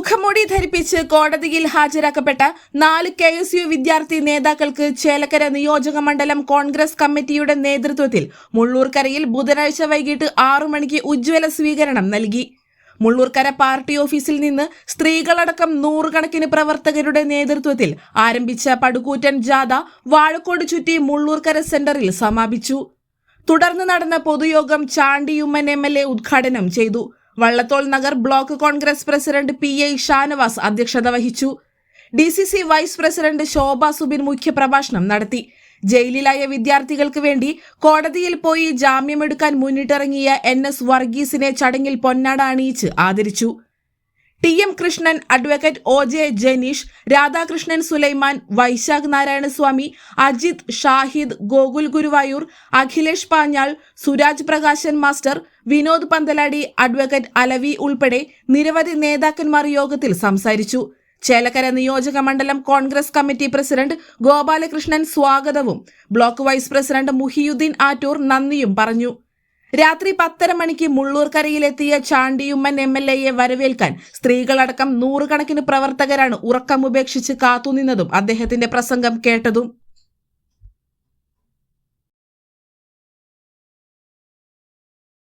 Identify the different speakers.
Speaker 1: മുഖംമൂടി ധരിപ്പിച്ച് കോടതിയിൽ ഹാജരാക്കപ്പെട്ട നാല് കെ എസ് യു വിദ്യാർത്ഥി നേതാക്കൾക്ക് ചേലക്കര നിയോജക മണ്ഡലം കോൺഗ്രസ് കമ്മിറ്റിയുടെ നേതൃത്വത്തിൽ മുള്ളൂർക്കരയിൽ ബുധനാഴ്ച വൈകിട്ട് ആറു മണിക്ക് ഉജ്ജ്വല സ്വീകരണം നൽകി. മുള്ളൂർക്കര പാർട്ടി ഓഫീസിൽ നിന്ന് സ്ത്രീകളടക്കം നൂറുകണക്കിന് പ്രവർത്തകരുടെ നേതൃത്വത്തിൽ ആരംഭിച്ച പടുകൂറ്റൻ ജാഥ വാഴക്കോട് ചുറ്റി മുള്ളൂർക്കര സെന്ററിൽ സമാപിച്ചു. തുടർന്ന് നടന്ന പൊതുയോഗം ചാണ്ടിയുമ്മൻ എം എൽ എ ഉദ്ഘാടനം ചെയ്തു. Vallathol Nagar block Congress president P A Shanavas അധ്യക്ഷത വഹിച്ചു. D C C vice president Shobha Subin മുഖ്യപ്രഭാഷണം നടത്തി. ജയിലിലായ വിദ്യാർത്ഥികൾക്ക് വേണ്ടി കോടതിയിൽ പോയി ജാമ്യമെടുക്കാൻ മുന്നിട്ടിറങ്ങിയ എൻ എസ് വർഗീസിനെ ചടങ്ങിൽ പൊന്നാട അണിയിച്ച് ആദരിച്ചു. T M Krishnan advocate O J Janeesh Radhakrishnan Sulaiman Vaishakh Narayanaswamy Ajith Shahid Gokul Guruvayur Akhilesh Panjal Suraj Prakashan master Vinod Panthaladi advocate Alavi ഉൾപ്പെടെ നിരവധി നേതാക്കന്മാർ യോഗത്തിൽ സംസാരിച്ചു. ചേലക്കര നിയോജക മണ്ഡലം കോൺഗ്രസ് കമ്മിറ്റി പ്രസിഡന്റ് ഗോപാലകൃഷ്ണൻ സ്വാഗതവും block vice president Muhiyuddin Attoor നന്ദിയും പറഞ്ഞു. രാത്രി പത്തര മണിക്ക് മുള്ളൂർക്കരയിലെത്തിയ ചാണ്ടിയുമ്മൻ എം എൽ എയെ വരവേൽക്കാൻ സ്ത്രീകളടക്കം നൂറുകണക്കിന് പ്രവർത്തകരാണ് ഉറക്കമുപേക്ഷിച്ച് കാത്തുനിന്നതും അദ്ദേഹത്തിന്റെ പ്രസംഗം കേട്ടതും